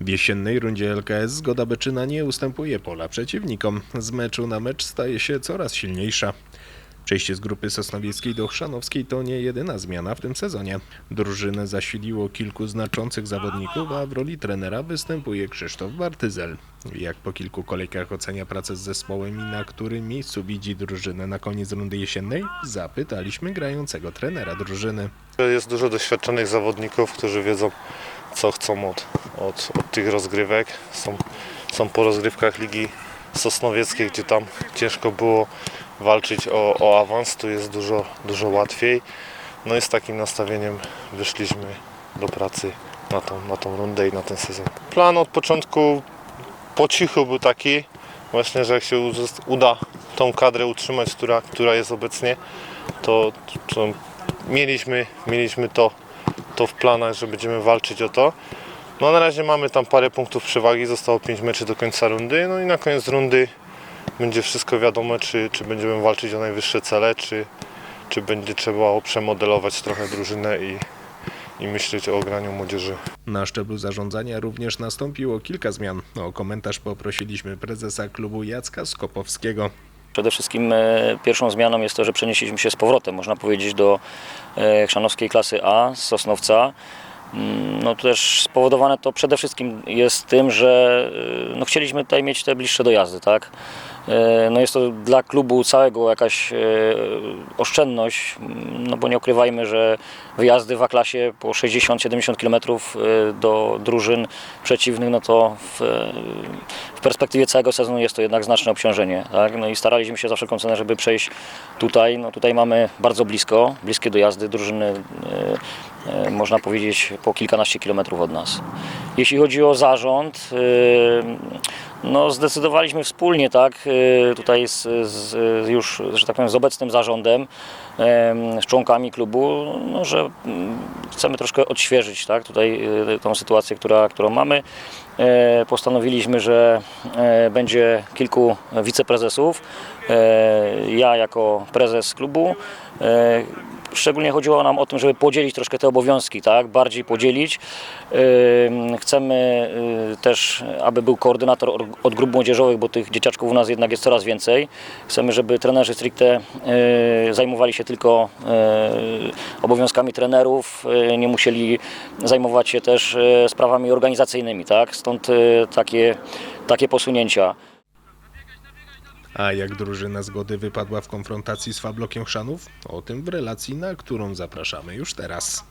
W jesiennej rundzie LKS Zgoda Beczyna nie ustępuje pola przeciwnikom. Z meczu na mecz staje się coraz silniejsza. Przejście z grupy sosnowieckiej do chrzanowskiej to nie jedyna zmiana w tym sezonie. Drużynę zasiliło kilku znaczących zawodników, a w roli trenera występuje Krzysztof Bartyzel. Jak po kilku kolejkach ocenia pracę z zespołem i na którym miejscu widzi drużynę na koniec rundy jesiennej? Zapytaliśmy grającego trenera drużyny. Jest dużo doświadczonych zawodników, którzy wiedzą, co chcą od, od, od tych rozgrywek. Są, są po rozgrywkach Ligi Sosnowieckiej, gdzie tam ciężko było walczyć o, o awans. Tu jest dużo, dużo łatwiej. No i z takim nastawieniem wyszliśmy do pracy na tą, na tą rundę i na ten sezon. Plan od początku po cichu był taki, właśnie, że jak się uda tą kadrę utrzymać, która, która jest obecnie, to, to mieliśmy, mieliśmy to, to w planach, że będziemy walczyć o to. No na razie mamy tam parę punktów przewagi, zostało 5 meczy do końca rundy, no i na koniec rundy będzie wszystko wiadomo, czy, czy będziemy walczyć o najwyższe cele, czy, czy będzie trzeba przemodelować trochę drużynę i, i myśleć o graniu młodzieży. Na szczeblu zarządzania również nastąpiło kilka zmian. O komentarz poprosiliśmy prezesa klubu Jacka Skopowskiego. Przede wszystkim e, pierwszą zmianą jest to, że przenieśliśmy się z powrotem, można powiedzieć, do e, chrzanowskiej klasy A z Sosnowca. Mm, No też spowodowane to przede wszystkim jest tym, że e, no, chcieliśmy tutaj mieć te bliższe dojazdy, tak? E, No jest to dla klubu całego jakaś e, oszczędność, mm, no bo nie ukrywajmy, że wyjazdy w A-klasie po 60-70 km do drużyn przeciwnych, no to w, w perspektywie całego sezonu jest to jednak znaczne obciążenie. Tak? No i staraliśmy się za wszelką cenę, żeby przejść tutaj. No tutaj mamy bardzo blisko, bliskie dojazdy drużyny, można powiedzieć po kilkanaście kilometrów od nas. Jeśli chodzi o zarząd, e, no zdecydowaliśmy wspólnie, tak, e, tutaj z, z, już, że tak powiem, z obecnym zarządem, em, z członkami klubu, no, że mm, chcemy troszkę odświeżyć, tak, tutaj e, tą sytuację, która, którą mamy. E, Postanowiliśmy, że e, będzie kilku wiceprezesów, e, ja jako prezes klubu. Szczególnie chodziło nam o tym, żeby podzielić troszkę te obowiązki, tak? bardziej podzielić. Chcemy y, też, aby był koordynator or- od grup młodzieżowych, bo tych dzieciaczków u nas jednak jest coraz więcej. Chcemy, żeby trenerzy stricte y, zajmowali się tylko y, obowiązkami trenerów, nie musieli zajmować się też sprawami organizacyjnymi. Tak? Stąd takie, takie posunięcia. A jak drużyna zgody wypadła w konfrontacji z Fablokiem Chrzanów? O tym w relacji, na którą zapraszamy już teraz.